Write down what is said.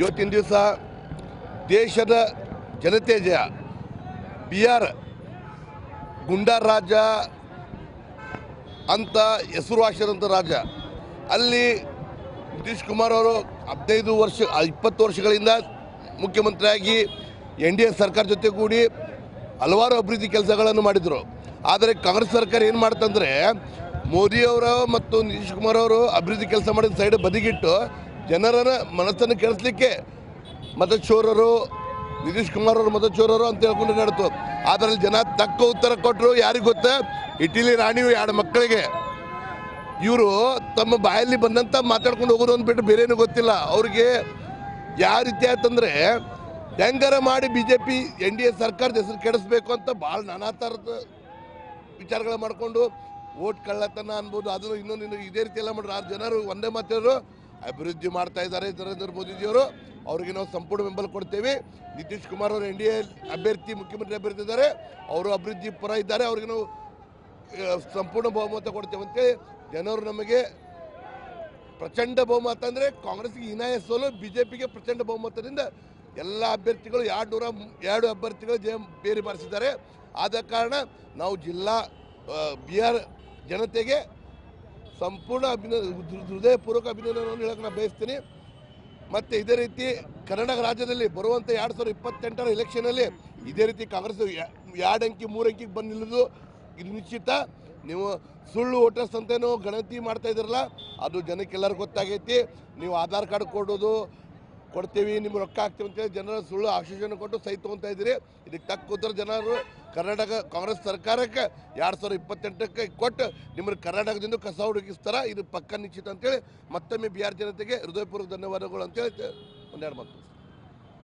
ಇವತ್ತಿನ ದಿವಸ ದೇಶದ ಜನತೆ ಜಯ. ಬಿ ಆರ್ ಗುಂಡಾರ್ ರಾಜ ಅಂತ ಹೆಸರುವಾಸಿದಂಥ ರಾಜ. ಅಲ್ಲಿ ನಿತೀಶ್ ಕುಮಾರ್ ಅವರು ಹದಿನೈದು ವರ್ಷ, ಇಪ್ಪತ್ತು ವರ್ಷಗಳಿಂದ ಮುಖ್ಯಮಂತ್ರಿಯಾಗಿ ಎನ್ ಡಿ ಎ ಸರ್ಕಾರ ಜೊತೆ ಕೂಡಿ ಹಲವಾರು ಅಭಿವೃದ್ಧಿ ಕೆಲಸಗಳನ್ನು ಮಾಡಿದರು. ಆದರೆ ಕಾಂಗ್ರೆಸ್ ಸರ್ಕಾರ ಏನು ಮಾಡ್ತಂದರೆ ಮೋದಿಯವರು ಮತ್ತು ನಿತೀಶ್ ಕುಮಾರ್ ಅವರು ಅಭಿವೃದ್ಧಿ ಕೆಲಸ ಮಾಡಿದ ಸೈಡ್ ಬದಿಗಿಟ್ಟು ಜನರ ಮನಸ್ಸನ್ನು ಕೆಡಿಸ್ಲಿಕ್ಕೆ ಮತಚೋರರು, ನಿತೀಶ್ ಕುಮಾರ್ ಅವರು ಮತಚೋರರು ಅಂತ ಹೇಳ್ಕೊಂಡು ನಡೆತು. ಅದರಲ್ಲಿ ಜನ ತಕ್ಕ ಉತ್ತರ ಕೊಟ್ಟರು ಯಾರಿಗೆ ಗೊತ್ತಾ? ಇಟಲಿ ರಾಣಿಯು ಎರಡು ಮಕ್ಕಳಿಗೆ. ಇವರು ತಮ್ಮ ಬಾಯಲ್ಲಿ ಬಂದಂತ ಮಾತಾಡ್ಕೊಂಡು ಹೋಗೋದು ಅಂದ್ಬಿಟ್ಟು ಬೇರೇನು ಗೊತ್ತಿಲ್ಲ. ಅವ್ರಿಗೆ ಯಾವ ರೀತಿ ಆಯ್ತಂದ್ರೆ, ಹೆಂಗಾರ ಮಾಡಿ B J P N D A ಸರ್ಕಾರದ ಹೆಸರು ಕೆಡಿಸ್ಬೇಕು ಅಂತ ಭಾಳ ನಾನಾ ಥರದ ವಿಚಾರಗಳು ಮಾಡಿಕೊಂಡು, ಓಟ್ ಕಳ್ಳತನ ಅನ್ಬೋದು, ಅದನ್ನು ಇನ್ನೊಂದು ಇದೇ ರೀತಿ ಎಲ್ಲ ಮಾಡ್ರು ಆ ಜನರು ಒಂದೇ ಮಾತಾಡೋರು ಅಭಿವೃದ್ಧಿ ಮಾಡ್ತಾ ಇದ್ದಾರೆ ನರೇಂದ್ರ ಮೋದಿಜಿಯವರು. ಅವರಿಗೆ ನಾವು ಸಂಪೂರ್ಣ ಬೆಂಬಲ ಕೊಡ್ತೇವೆ. ನಿತೀಶ್ ಕುಮಾರ್ ಅವರು ಎನ್ ಡಿ ಎ ಅಭ್ಯರ್ಥಿ, ಮುಖ್ಯಮಂತ್ರಿ ಅಭ್ಯರ್ಥಿ ಇದ್ದಾರೆ. ಅವರು ಅಭಿವೃದ್ಧಿ ಪರ ಇದ್ದಾರೆ. ಅವ್ರಿಗೆ ನಾವು ಸಂಪೂರ್ಣ ಬಹುಮತ ಕೊಡ್ತೇವೆ ಅಂತೇಳಿ ಜನರು ನಮಗೆ ಪ್ರಚಂಡ ಬಹುಮತ ಅಂದರೆ ಕಾಂಗ್ರೆಸ್ಗೆ ಹೀನಾಯ ಸೋಲು ಬಿ ಜೆ ಪಿಗೆ ಪ್ರಚಂಡ ಬಹುಮತದಿಂದ ಎಲ್ಲ ಅಭ್ಯರ್ಥಿಗಳು ಎರಡು ನೂರ ಎರಡು ಅಭ್ಯರ್ಥಿಗಳು ಜಯ ಬೇರೆ ಬಾರಿಸಿದ್ದಾರೆ ಆದ ಕಾರಣ ನಾವು ಜಿಲ್ಲಾ ಬಿಹಾರ್ ಜನತೆಗೆ ಸಂಪೂರ್ಣ ಅಭಿನ ಹೃದಯಪೂರ್ವಕ ಅಭಿನಂದನೆಯನ್ನು ಹೇಳಕ್ಕೆ ನಾನು ಬಯಸ್ತೀನಿ. ಮತ್ತು ಇದೇ ರೀತಿ ಕರ್ನಾಟಕ ರಾಜ್ಯದಲ್ಲಿ ಬರುವಂಥ ಎರಡು ಸಾವಿರದ ಇಪ್ಪತ್ತೆಂಟರ ಎಲೆಕ್ಷನಲ್ಲಿ ಇದೇ ರೀತಿ ಕಾಂಗ್ರೆಸ್ ಎರಡು ಅಂಕಿ, ಮೂರು ಅಂಕಿಗೆ ಬಂದು ನಿಲ್ಲೋದು ನಿಶ್ಚಿತ. ನೀವು ಸುಳ್ಳು ವೋಟರ್ಸ್ ಅಂತೇನೋ ಗಣತಿ ಮಾಡ್ತಾ ಇದ್ದೀರಲ್ಲ, ಅದು ಜನಕ್ಕೆಲ್ಲರಿಗೂ ಗೊತ್ತಾಗೈತಿ. ನೀವು ಆಧಾರ್ ಕಾರ್ಡ್ ಕೊಡೋದು ಕೊಡ್ತೀವಿ ನಿಮ್ಮ ರೊಕ್ಕ ಹಾಕ್ತೀವಿ ಅಂತೇಳಿ ಜನರ ಸುಳ್ಳು ಆಶ್ವಾಸನೆ ಕೊಟ್ಟು ಸಹಿ ತೊಗೊತಾ ಇದ್ದೀರಿ. ಇದಕ್ಕೆ ತಕ್ಕ ಉತ್ತರ ಜನರು ಕರ್ನಾಟಕ ಕಾಂಗ್ರೆಸ್ ಸರ್ಕಾರಕ್ಕೆ ಎರಡು ಸಾವಿರದ ಇಪ್ಪತ್ತೆಂಟಕ್ಕೆ ಕೊಟ್ಟು ನಿಮ್ಮ ಕರ್ನಾಟಕದಿಂದ ಕಸ ಹುಡುಗಿಸ್ತಾರ. ಇದು ಪಕ್ಕ ನಿಶ್ಚಿತ ಅಂತೇಳಿ ಮತ್ತೊಮ್ಮೆ ಬಿಹಾರ್ ಜನತೆಗೆ ಹೃದಯಪೂರ್ವಕ ಧನ್ಯವಾದಗಳು ಅಂತೇಳಿ ಒಂದೆರಡು ಮಾತು.